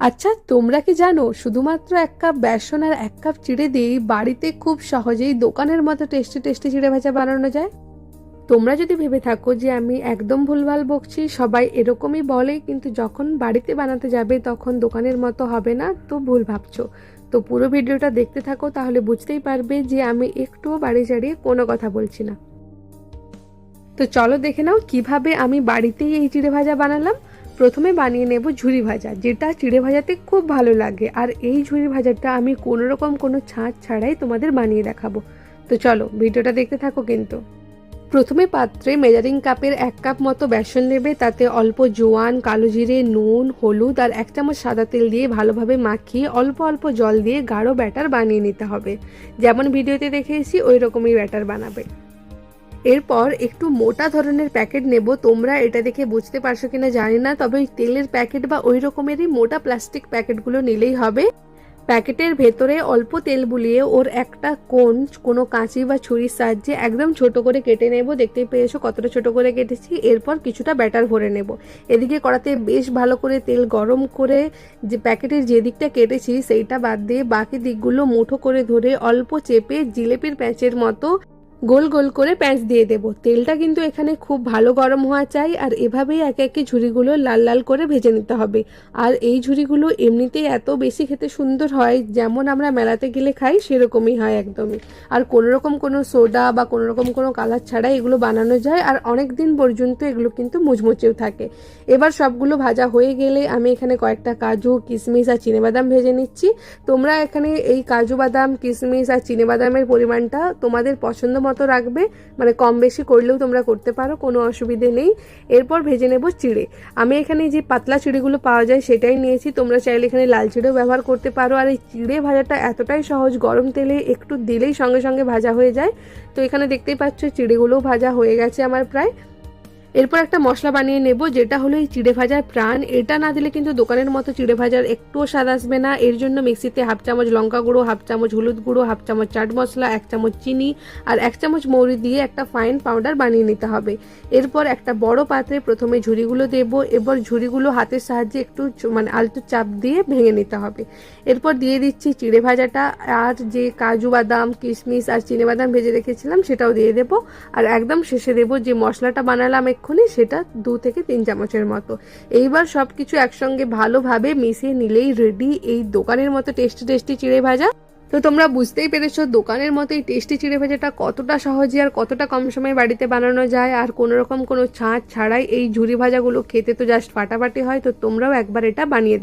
আচ্ছা তোমরা কি জানো, শুধুমাত্র এক কাপ বেসন আর এক কাপ চিড়ে দিয়েই বাড়িতে খুব সহজেই দোকানের মতো টেস্টি টেস্টি চিড়ে ভাজা বানানো যায়? তোমরা যদি ভেবে থাকো যে আমি একদম ভুলভাল বকছি, সবাই এরকমই বলে, কিন্তু যখন বাড়িতে বানাতে যাবে, তখন দোকানের মতো হবে না, তো ভুল ভাবছ। তো পুরো ভিডিওটা দেখতে থাকো, তাহলে বুঝতেই পারবে যে আমি একটুও বাড়ি চাড়িয়ে কোনো কথা বলছি না। তো চলো দেখে নাও কীভাবে আমি বাড়িতেই এই চিড়ে ভাজা বানালাম। প্রথমে বানিয়ে নেব ঝুরি ভাজা, যেটা চিড়ে ভাজাতে খুব ভালো লাগে। আর এই ঝুরি ভাজাটা আমি কোনো রকম কোনো ছাঁচ ছাড়াই তোমাদের বানিয়ে দেখাবো। তো চলো, ভিডিওটা দেখতে থাকো কিন্তু। প্রথমে পাত্রে মেজারিং কাপের এক কাপ মতো বেসন নেবে, তাতে অল্প জোয়ান, কালো জিরে, নুন, হলুদ আর এক চামচ সাদা তেল দিয়ে ভালোভাবে মাখিয়ে অল্প অল্প জল দিয়ে গাঢ় ব্যাটার বানিয়ে নিতে হবে। যেমন ভিডিওতে দেখেছি ওই রকমই ব্যাটার বানাবে। এরপর একটু মোটা ধরনের প্যাকেট নেব। তোমরা এটা দেখে বুঝতে পারছ কিনা জানি না, তবে তেলের প্যাকেট বা ওই রকমেরই মোটা প্লাস্টিক প্যাকেটগুলো নিলেই হবে। প্যাকেটের ভেতরে অল্প তেল বুলিয়ে ওর একটা কোন কোনো কাঁচি বা ছুরির সাহায্যে একদম ছোট করে কেটে নেব। দেখতেই পেয়েছ কতটা ছোট করে কেটেছি। এরপর কিছুটা ব্যাটার ভরে নেব। এদিকে কড়াতে বেশ ভালো করে তেল গরম করে যে প্যাকেটের যে দিকটা কেটেছি, সেইটা বাদ দিয়ে বাকি দিকগুলো মুঠো করে ধরে অল্প চেপে জিলেপির প্যাঁচের মতো গোল গোল করে প্যাঁচ দিয়ে দেব। তেলটা কিন্তু এখানে খুব ভালো গরম হওয়া চাই, আর এভাবেই একে একে ঝুড়িগুলো লাল লাল করে ভেজে নিতে হবে। আর এই ঝুড়িগুলো এমনিতেই এত বেশি খেতে সুন্দর হয়, যেমন আমরা মেলাতে গেলে খাই, সেরকমই হয় একদমই। আর কোনো রকম কোনো সোডা বা কোনো রকম কোনো কালার ছাড়াই এগুলো বানানো যায়, আর অনেক দিন পর্যন্ত এগুলো কিন্তু মুচমুচেও থাকে। এবার সবগুলো ভাজা হয়ে গেলে আমি এখানে কয়েকটা কাজু কিশমিশ আর চিনেবাদাম ভেজে নিচ্ছি। তোমরা এখানে এই কাজু বাদাম কিশমিশ আর চিনেবাদামের পরিমাণটা তোমাদের পছন্দ মতো রাখবে মানে কম বেশি করলেও তোমরা করতে পারো, কোনো অসুবিধে নেই। এরপর ভেজে নেব চিড়ে। আমি এখানে যে পাতলা চিড়েগুলো পাওয়া যায় সেটাই নিয়েছি। তোমরা চাইলে এখানে লাল চিড়েও ব্যবহার করতে পারো। আর এই চিড়ে ভাজাটা এতটাই সহজ, গরম তেলে একটু দিলেই সঙ্গে সঙ্গে ভাজা হয়ে যায়। তো এখানে দেখতেই পাচ্ছ, চিড়েগুলোও ভাজা হয়ে গেছে আমার প্রায়। এরপর একটা মশলা বানিয়ে নেব, যেটা হলো এই চিড়ে ভাজার প্রাণ। এটা না দিলে কিন্তু দোকানের মতো চিড়ে ভাজার একটুও স্বাদ আসবে না। এর জন্য মিক্সিতে হাফ চামচ লঙ্কা গুঁড়ো, হাফ চামচ হলুদ গুঁড়ো, হাফ চামচ চাট মশলা, এক চামচ চিনি আর এক চামচ মৌরি দিয়ে একটা ফাইন পাউডার বানিয়ে নিতে হবে। এরপর একটা বড় পাত্রে প্রথমে ঝুড়িগুলো দেব এবার ঝুড়িগুলো হাতের সাহায্যে একটু মানে আলতু চাপ দিয়ে ভেঙে নিতে হবে। এরপর দিয়ে দিচ্ছি চিড়ে ভাজাটা। আর যে কাজু বাদাম, কিশমিশ আর চিনে বাদাম ভেজে রেখেছিলাম, সেটাও দিয়ে দেবো। আর একদম শেষে দেবো যে মশলাটা বানালাম এক্ষুনি সেটা দু থেকে তিন চামচের মতো। এইবার সব কিছু একসঙ্গে ভালোভাবে মিশিয়ে নিলেই রেডি এই দোকানের মতো টেস্টি টেস্টি চিড়ে ভাজা। তো তোমরা বুঝতেই পেরেছ দোকানের মতো এই টেস্টি চিড়ে ভাজাটা কতটা সহজে আর কতটা কম সময়ে বাড়িতে বানানো যায়। আর কোনো রকম কোনো ছাঁচ ছাড়াই এই ঝুরি ভাজাগুলো খেতে তো জাস্ট ফাটাফাটি হয়, তো তোমরাও একবার এটা বানিয়ে